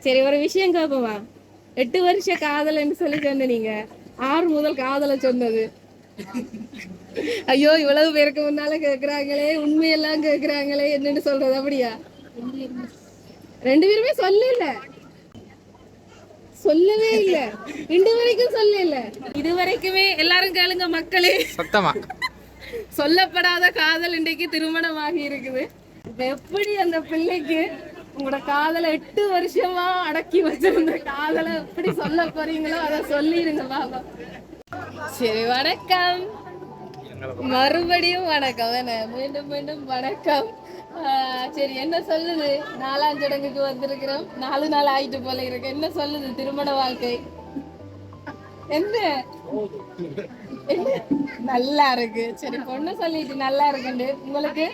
சரி ஒரு விஷயம் கேட்போமா எட்டு வருஷ காதல்னு சொல்லி சொன்ன நீங்க. ஆறு முதல் காதல சொன்னது. ஐயோ இவ்வளவு பேருக்கு முன்னால கேக்குறாங்களே உண்மையெல்லாம் கேக்குறாங்களே என்னன்னு சொல்றது அப்படியா? ரெண்டு பேருமே சொல்லல. சொல்லவே இல்ல. ரெண்டு வரைக்கும் சொல்லல. இது வரைக்குமே எல்லாரும் கேளுங்க மக்களே. சத்தமா? சொல்லப்படாத காதல் இன்றைக்கு திருமணமாகி இருக்குது. இப்ப எப்படி அந்த பிள்ளைக்கு உங்களோட காதல எட்டு வருஷமா அடக்கி வச்சிருந்த காதல எப்படி சொல்ல போறீங்களோ அதை சொல்லிருங்க பாபா. சரி வணக்கம். மறுபடியும் வணக்கம் என்ன மீண்டும் மீண்டும் வணக்கம். ஆஹ் சரி என்ன சொல்லுது? நாலாம் சடங்குக்கு வந்திருக்கிறோம். நாலு நாள் ஆயிட்டு போல இருக்கு. என்ன சொல்லுது திருமண வாழ்க்கை? என்ன? நல்லா இருக்கு. சரி பொண்ணு சொல்லிட்டு நல்லா இருக்குண்டு. உங்களுக்கு?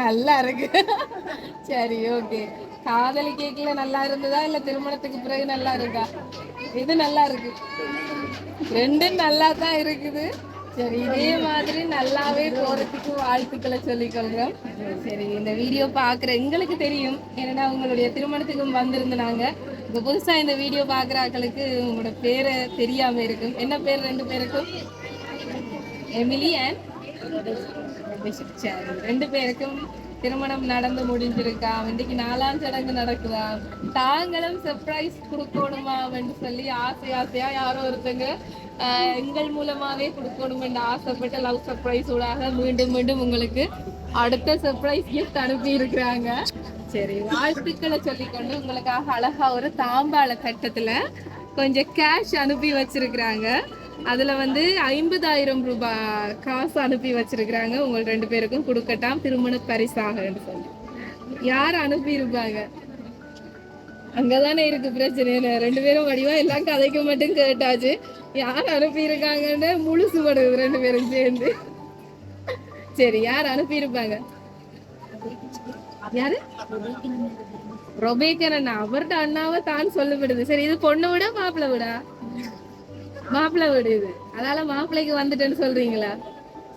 நல்லா இருக்கு. சரி ஓகே. காதலி கேக்கல நல்லா இருந்ததா இல்ல திருமணத்துக்கு பிறகு நல்லா இருக்கா? இது நல்லா இருக்கு. ரெண்டும் நல்லா தான் இருக்குது. சரி இதே மாதிரி நல்லாவே போறதுக்கு வாழ்த்துக்களை சொல்லிக்கொள்கிறோம் சரி இந்த வீடியோ பார்க்குற எங்களுக்கு தெரியும். ஏன்னா உங்களுடைய திருமணத்துக்கும் வந்திருந்தாங்க இப்போ புதுசா இந்த வீடியோ பார்க்குற உங்களோட பேரை தெரியாம இருக்கும். என்ன பேர்? ரெண்டு பேருக்கும்? எமிலி அண்ட் ரெண்டு பேருக்கும் திருமணம் நடந்து முடிஞ்சிருக்கா? இன்றைக்கு நாலாம் சடங்கு நடக்குதா? தாங்களும் சர்ப்ரைஸ் கொடுக்கணுமா அப்படின்னு சொல்லி ஆசை ஆசையா யாரோ ஒருத்தங்க எங்கள் மூலமாவே கொடுக்கணும் என்று ஆசைப்பட்ட லவ் சர்ப்ரைஸ் ஊடாக மீண்டும் மீண்டும் உங்களுக்கு அடுத்த சர்ப்ரைஸ் கிஃப்ட் அனுப்பி இருக்கிறாங்க சரி வாழ்த்துக்களை சொல்லிக்கொண்டு உங்களுக்காக அழகா ஒரு தாம்பாள கட்டத்துல கொஞ்சம் கேஷ் அனுப்பி வச்சிருக்கிறாங்க. அதுல வந்து ஐம்பதாயிரம் ரூபாய் காசு அனுப்பி வச்சிருக்கிறாங்க. உங்கள் ரெண்டு பேருக்கும் கொடுக்கட்டாம். திருமண பரிசாக சொல்லி. யார் அனுப்பி இருப்பாங்க அங்கதானே இருக்கு பிரச்சனை. ரெண்டு பேரும் வடிவா எல்லாம் கதைக்க மட்டும் கேட்டாச்சு. யார் அனுப்பி இருக்காங்கன்னு முழுசு படுது ரெண்டு பேரும் சேர்ந்து. சரி யார் அனுப்பி இருப்பாங்க யாரு ரொபேக்கரன் அவர்கிட்ட அண்ணாவை தான் சொல்லப்படுது சரி இது பொண்ணு விட மாப்பிள்ள விடா? மாப்பிள்ளை வீடு இது. அதனால மாப்பிள்ளைக்கு வந்துட்டேன்னு சொல்றீங்களா?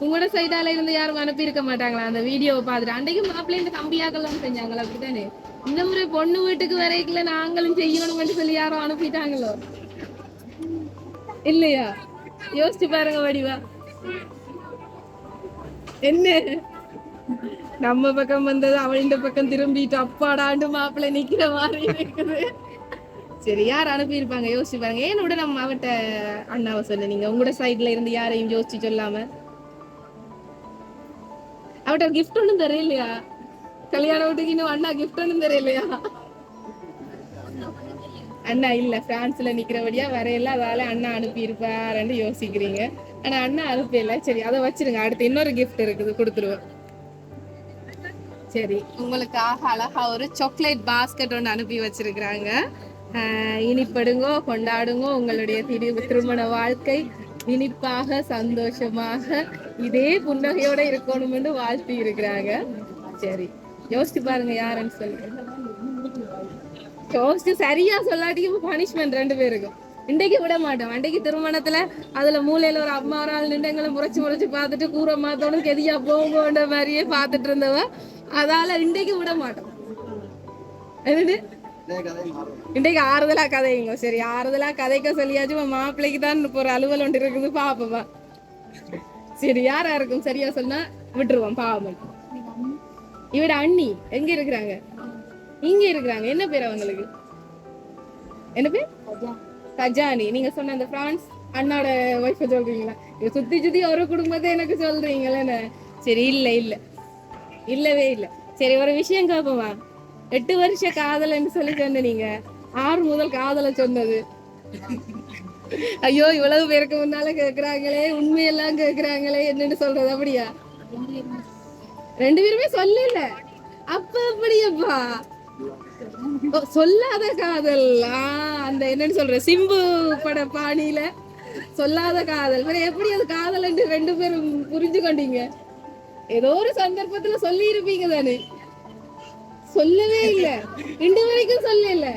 உங்களோட சைடால இருந்து யாரும் அனுப்பி இருக்க மாட்டாங்களா? அந்த வீடியோவை பார்த்துட்டு. அன்றைக்கு மாப்பிள்ளை இந்த கம்பியாக்கெல்லாம் செஞ்சாங்களா? அப்படித்தானே? இந்த முறை பொண்ணு வீட்டுக்கு வரைக்குல நாங்களும் செய்யணும்னு சொல்லி யாரும் அனுப்பிட்டாங்களோ? இல்லையா? யோசிச்சு பாருங்க வடிவா. என்ன? நம்ம பக்கம் வந்தது அவள் இந்த பக்கம் திரும்பிட்டு அப்பாடாண்டு மாப்பிள்ளை நிக்கிற மாதிரி இருக்குது. சரி யார் அனுப்பியிருப்பாங்க? யோசிச்சு பாருங்க. ஏன் விட நம்ம மாவட்ட அண்ணாவை சொல்ல நீங்க? உங்களோட சைடுல இருந்து யாரையும் யோசிச்சு சொல்லாம. அவட்ட கிஃப்ட் ஒண்ணும் தெரியலையா கல்யாண வீட்டுக்கு இன்னும் அண்ணா கிஃப்ட் ஒண்ணும் தெரியலையா அண்ணா இல்ல பிரான்ஸ்ல நிக்கிறபடியா வரையில அதால அண்ணா அனுப்பி இருப்பாருன்னு யோசிக்கிறீங்க. ஆனா அண்ணா அனுப்பல. சரி அதை வச்சிருங்க. அடுத்து இன்னொரு கிஃப்ட் இருக்குது கொடுத்துருவோம். சரி. உங்களுக்காக அழகா ஒரு சாக்லேட் பாஸ்கெட் ஒன்று அனுப்பி வச்சிருக்கிறாங்க. இனிப்படுங்கோ கொண்டாடுங்கோ உங்களுடைய திரு திருமண வாழ்க்கை. இனிப்பாக சந்தோஷமாக இதே புன்னகையோட இருக்கணும்னு வாழ்த்தி இருக்கிறாங்க சரி யோசிச்சு பாருங்க யாருன்னு சொல்லி. யோசிச்சு சரியா சொல்லாட்டியும் பனிஷ்மெண்ட் ரெண்டு பேருக்கும். இன்றைக்கு விட மாட்டோம். அன்றைக்கு திருமணத்துல அதுல மூலையில ஒரு அம்மா ஒரு ஆள் நின்று எங்களை முறைச்சு முறைச்சு பார்த்துட்டு கூற மாத்தோட கெதியா போங்கன்ற மாதிரியே பார்த்துட்டு இருந்தவ அதால இன்றைக்கு விட மாட்டோம். என்னது? இன்றைக்கு ஆறுதலா கதைங்க சரி ஆறுதலா கதைக்க சொல்லியாச்சும் உன் மாப்பிள்ளைக்கு தான் இப்போ ஒரு அலுவல் ஒன்று இருக்குது பாப்பவா சரி யாரா இருக்கும்? சரியா சொன்னா விட்டுருவோம் பாவம். இவட அண்ணி எங்க இருக்கிறாங்க? இங்க இருக்கிறாங்க. என்ன பேர் அவங்களுக்கு? என்ன பேர்? கஜானி. நீங்க சொன்ன அந்த பிரான்ஸ் அண்ணோட ஒய்ஃப சொல்றீங்களா? இங்க சுத்தி சுத்தி ஒரு குடும்பத்தை எனக்கு சொல்றீங்களே சரி இல்ல இல்ல. இல்லவே இல்ல. சரி ஒரு விஷயம் கேப்போமா? எட்டு வருஷ காதல்னு சொல்லி சொன்ன நீங்க. ஆறு முதல் காதல சொன்னது. ஐயோ இவ்வளவு பேருக்கு முன்னால கேக்குறாங்களே உண்மையெல்லாம் கேக்குறாங்களே என்னன்னு சொல்றது அப்படியா? ரெண்டு பேருமே சொல்லல. அப்ப அப்படியப்பா சொல்லாத காதல். ஆஹ் அந்த என்னன்னு சொல்ற சிம்பு பட பாணியில சொல்லாத காதல். எப்படி அது காதல் ரெண்டு பேரும் புரிஞ்சு கொண்டீங்க ஏதோ ஒரு சந்தர்ப்பத்துல சொல்லி இருப்பீங்க தானே. சொல்லவே இல்ல. ரெண்டு வரைக்கும் சொல்லல.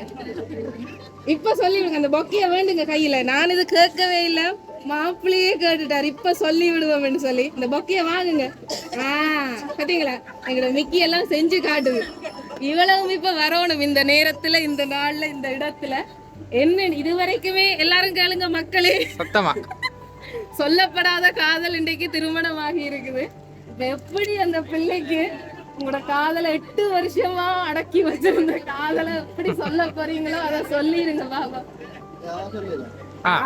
இப்ப சொல்லிவிடுங்க அந்த பொக்கைய வேண்டுங்க கையில. நான் இது கேட்கவே இல்ல. மாப்பிள்ளையே கேட்டுட்டாரு. இப்ப சொல்லி விடுவோம்னு சொல்லி. இந்த பொக்கைய வாங்குங்க. ஆ பாத்தீங்களா? எங்களோட மிக்கி எல்லாம் செஞ்சு காட்டுது. இவ்வளவும் இப்ப வரணும். இந்த நேரத்துல இந்த நாள்ல இந்த இடத்துல. என்ன இதுவரைக்குமே எல்லாரும் கேளுங்க மக்களே. சத்தமா? சொல்லப்படாத காதல் இன்றைக்கு திருமணமாகி இருக்குது. எப்படி அந்த பிள்ளைக்கு உங்களோட காதலை எட்டு வருஷமா அடக்கி வச்சிருந்த காதலை எப்படி சொல்ல போறீங்களோ அதை சொல்லிருங்க பாபா.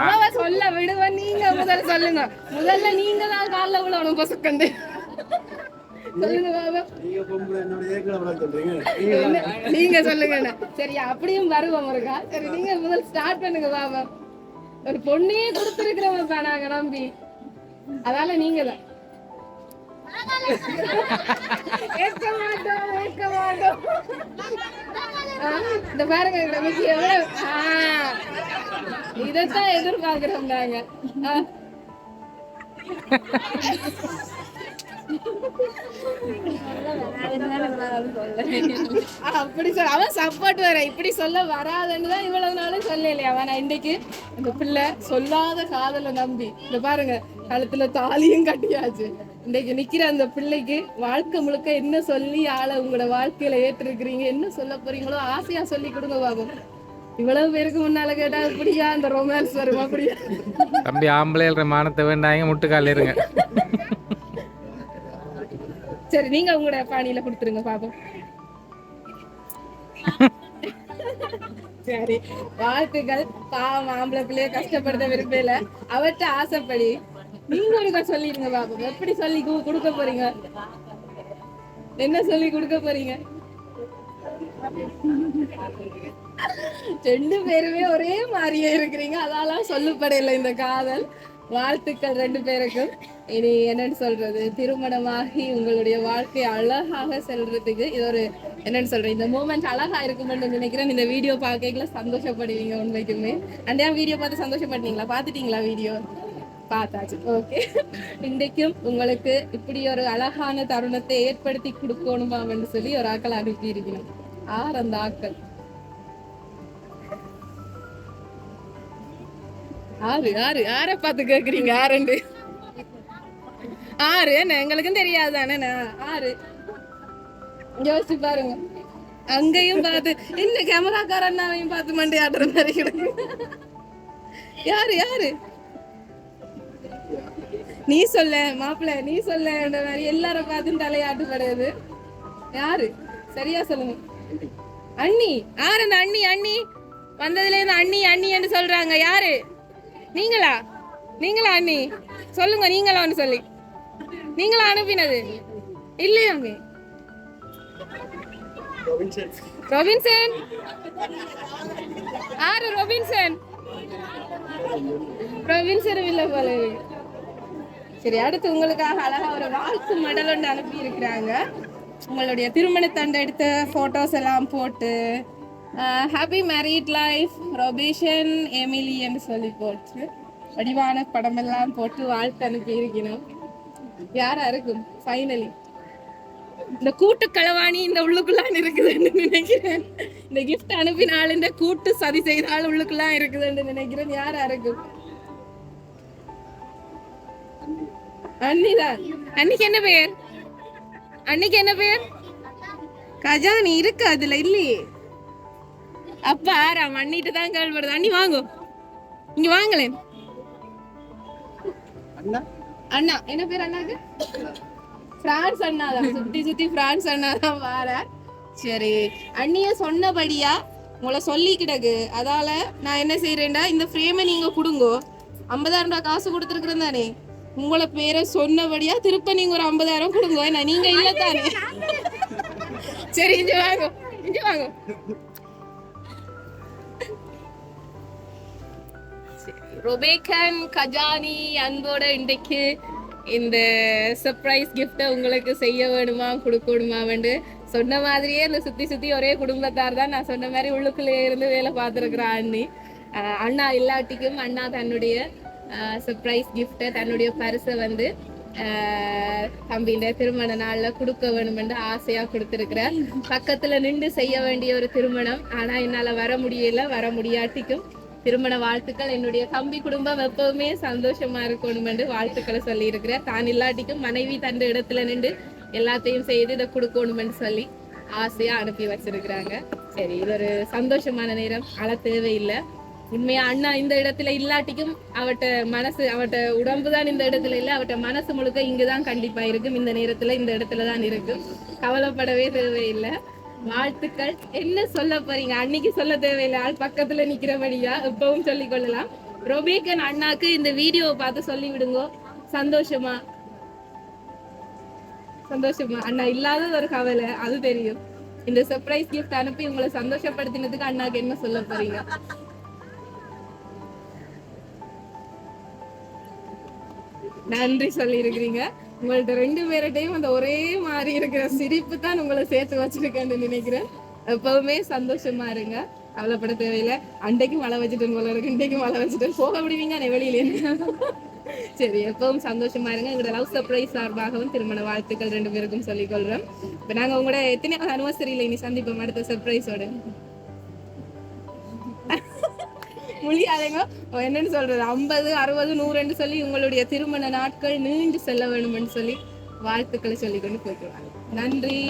அவ சொல்ல விடுவ நீங்க முதல்ல சொல்லுங்க. முதல்ல நீங்க தான் கால்ல விழணும் பசுக்கண்டு. சொல்லுங்க பாபா. நீங்க சொல்லுங்க. சரி அப்படியும் வருவோம் இருக்கா சரி நீங்க முதல் ஸ்டார்ட் பண்ணுங்க பாபா. ஒரு பொண்ணையே கொடுத்துருக்கிறவங்க தானாங்க நம்பி. அதால நீங்க தான். ஏற்க மாட்டோம் ஏற்க மாட்டோம். இந்த பாருங்க நமக்கு எவ்வளவு? இதைத்தான் எதிர்பார்க்கிறோம் நாங்க. அப்படி சொல்ல அவன் சப்போர்ட் வர இப்படி சொல்ல வராதுன்னு தான் இவ்வளவு நாளும் சொல்லலையா அவன். நான் இன்னைக்கு அந்த பிள்ளை சொல்லாத காதலை நம்பி இந்த பாருங்க கழுத்துல தாலியும் கட்டியாச்சு. இன்னைக்கு நிக்கிற அந்த பிள்ளைக்கு வாழ்க்கை முழுக்க என்ன சொல்லி ஆளை உங்களோட வாழ்க்கையில ஏற்றிருக்கிறீங்க? என்ன சொல்ல போறீங்களோ ஆசையா சொல்லி கொடுங்க பாபம் இவ்வளவு பேருக்கு முன்னால கேட்டா அப்படியா அந்த ரொமான்ஸ் வரும்? அப்படியா? தம்பி ஆம்பளைன்ற மானத்தை வேண்டாங்க முட்டுக்கால் இருங்க. சரி நீங்க உங்களோட பாணியில கொடுத்துருங்க பாப்போம் சரி வாழ்த்துக்கள். பாவம் ஆம்பளை பிள்ளைய கஷ்டப்படுத்த விரும்பல. அவர்கிட்ட ஆசைப்படி. நீங்க ஒருக்கா சொல்லிடுங்க பாபு. எப்படி சொல்லி கொடுக்க போறீங்க? என்ன சொல்லி கொடுக்க போறீங்க? ரெண்டு பேருமே ஒரே மாதிரியே இருக்கிறீங்க. அதால சொல்லப்படையில இந்த காதல். வாழ்த்துக்கள் ரெண்டு பேருக்கும். இனி என்னன்னு சொல்றது? திருமணமாகி உங்களுடைய வாழ்க்கை அழகாக செல்றதுக்கு இது ஒரு என்னன்னு சொல்றேன் இந்த மூமெண்ட் அழகா இருக்கும்னு நினைக்கிறேன். இந்த வீடியோ பார்க்கல சந்தோஷப்படுவீங்க உண்மைக்குமே. அந்த வீடியோ பார்த்து சந்தோஷப்பட்டீங்களா? பாத்துட்டீங்களா வீடியோ பார்த்தாச்சு ஓகே இன்றைக்கும் உங்களுக்கு இப்படி ஒரு அழகான தருணத்தை ஏற்படுத்தி கொடுக்கணுமான்னு சொல்லி ஒரு ஆக்கள் அனுப்பி இருக்கணும் ஆர் அந்த ஆக்கள்? ஆறு ஆறு ஆரை பார்த்து கேக்குறீங்க? ஆறுண்டு ஆறு. என்ன? எங்களுக்கும் தெரியாது தானே ஆறு. யோசிச்சு பாருங்க. அங்கேயும் பார்த்து இன்னும் கேமராக்காரன் அண்ணாவையும் பார்த்து மண்டையாடுற மாதிரி கிடக்கு. யாரு? யாரு? நீ சொல்ல மாப்பிள்ள நீ சொல்ல மாதிரி எல்லாரும் பார்த்து தலையாட்டு கிடையாது யாரு? சரியா சொல்லுங்க. அண்ணி யார் அந்த அண்ணி அண்ணி? வந்ததுல இருந்து அண்ணி அண்ணி என்று சொல்றாங்க. யாரு? நீங்களா? நீங்களா அண்ணி? சொல்லுங்க நீங்களான்னு சொல்லி. நீங்களா அனுப்பினது? இல்லையாங்க ரொபின்சன் ஆறு ரொபின்சன் ரொபின்சன் இல்லை போல சரி அடுத்து உங்களுக்காக அழகா ஒரு வாழ்த்து மெடல் ஒன்று அனுப்பி இருக்கிறாங்க உங்களுடைய திருமணத்தண்டை எடுத்த ஃபோட்டோஸ் எல்லாம் போட்டு ஹாப்பி மேரிட் லைஃப் ரொபேஷன் எமிலின்னு சொல்லி போட்டு வடிவான படமெல்லாம் போட்டு வாழ்த்து அனுப்பி இருக்கணும் யாரா இருக்கும் ஃபைனலி இந்த கூட்டு களவாணி இந்த உள்ளுக்குள்ளான் இருக்குதுன்னு நினைக்கிறேன். இந்த கிஃப்ட் அனுப்பினாள் இந்த கூட்டு சதி செய்தால் உள்ளுக்குள்ளான் இருக்குதுன்னு நினைக்கிறேன். யாரா இருக்கும் அன்னிதான் அன்னிக்கு என்ன பெயர்? அன்னிக்கு என்ன பெயர்? கஜானி இருக்கு அதுல? இல்லையே. அப்ப ஆறாம் அண்ணிட்டு தான் கேள்விப்படுது அண்ணி வாங்கோ. இங்க வாங்களேன். அண்ணா? என்ன பேர் அண்ணாக்கு? பிரான்ஸ் அண்ணா தான் சுத்தி சுத்தி பிரான்ஸ் அண்ணா தான் வார. சரி அண்ணிய சொன்னபடியா உங்களை சொல்லி கிடக்கு அதால நான் என்ன செய்யறேன்டா இந்த ஃப்ரேமை நீங்க கொடுங்கோ. ஐம்பதாயிரம் ரூபாய் காசு கொடுத்துருக்குறேன் தானே. உங்களை பேரை சொன்னபடியா திருப்ப நீங்க ஒரு ஐம்பதாயிரம் கொடுங்க. ஏன்னா நீங்க இல்ல தானே. சரி இங்க வாங்க. இங்க வாங்க. ரொபேக்கன் கஜானி அன்போட இன்றைக்கு இந்த சர்ப்ரைஸ் கிஃப்ட்டை உங்களுக்கு செய்ய வேணுமா கொடுக்கணுமா வந்து சொன்ன மாதிரியே இந்த சுத்தி சுத்தி ஒரே குடும்பத்தார் தான் நான் சொன்ன மாதிரி உள்ளுக்குள்ளே இருந்து வேலை பார்த்துருக்குற அண்ணி. அண்ணா இல்லாட்டிக்கும் அண்ணா தன்னுடைய சர்ப்ரைஸ் கிஃப்ட்டை தன்னுடைய பரிசை வந்து அஹ் திருமண நாள்ல கொடுக்க வேணும்னு ஆசையா கொடுத்திருக்கிறார். பக்கத்துல நின்று செய்ய வேண்டிய ஒரு திருமணம். ஆனா என்னால வர முடியல வர முடியாட்டிக்கும் திருமண வாழ்த்துக்கள். என்னுடைய தம்பி குடும்பம் எப்பவுமே சந்தோஷமா இருக்கணும் என்று வாழ்த்துக்களை சொல்லி தான் இல்லாட்டிக்கும் மனைவி தன் இடத்துல நின்று எல்லாத்தையும் செய்து இதை கொடுக்கணும்னு சொல்லி ஆசையா அனுப்பி வச்சிருக்கிறாங்க. சரி இது ஒரு சந்தோஷமான நேரம். அழ தேவையில்லை. உண்மையா அண்ணா இந்த இடத்துல இல்லாட்டிக்கும் அவட்ட மனசு அவட்ட உடம்பு தான் இந்த இடத்துல இல்ல அவட்ட மனசு முழுக்க இங்கதான் கண்டிப்பா இருக்கும். இந்த நேரத்துல இந்த இடத்துல தான் இருக்கும் கவலைப்படவே தேவையில்லை. வாழ்த்துக்கள். என்ன சொல்ல போறீங்க? அன்னைக்கு சொல்ல தேவையில்லை. ஆள் பக்கத்துல நிக்கிறபடியா இப்பவும் சொல்லிக் கொள்ளலாம். ரொபேக்கன் அண்ணாக்கு இந்த வீடியோவை பார்த்து சொல்லி விடுங்க சந்தோஷமா? சந்தோஷமா? அண்ணா இல்லாத ஒரு கவலை. அது தெரியும். இந்த சர்ப்ரைஸ் கிஃப்ட் அனுப்பி உங்களை சந்தோஷப்படுத்தினதுக்கு அண்ணாக்கு என்ன சொல்ல போறீங்க? நன்றி சொல்லி இருக்கிறீங்க உங்கள்ட்ட ரெண்டு பேர்கிட்டையும் அந்த ஒரே மாதிரி இருக்கிற சிரிப்பு தான் உங்களை சேர்த்து வச்சிருக்கேன்னு நினைக்கிறேன். எப்பவுமே சந்தோஷமா இருங்க. கவலைப்பட தேவையில்லை. அன்றைக்கும் மழை வச்சுட்டு போல இருக்கு. இன்றைக்கும் மழை வச்சுட்டு போக விடுவீங்க வெளியில. சரி எப்பவும் சந்தோஷமா இருங்க. எங்களோட லவ் சர்ப்ரைஸ் சார்பாகவும் திருமண வாழ்த்துக்கள் ரெண்டு பேருக்கும் சொல்லிக் கொள்றோம் இப்ப நாங்க உங்களோட எத்தனை அனிவர்சரியில இனி சந்திப்போம் அடுத்த சர்ப்ரைஸோட முடியாதுங்க என்னன்னு சொல்றது? ஐம்பது அறுபது நூறுன்னு சொல்லி உங்களுடைய திருமண நாட்கள் நீண்டு செல்ல வேணும்னு சொல்லி வாழ்த்துக்களை சொல்லிக்கொண்டு போய்க்கலாம் நன்றி.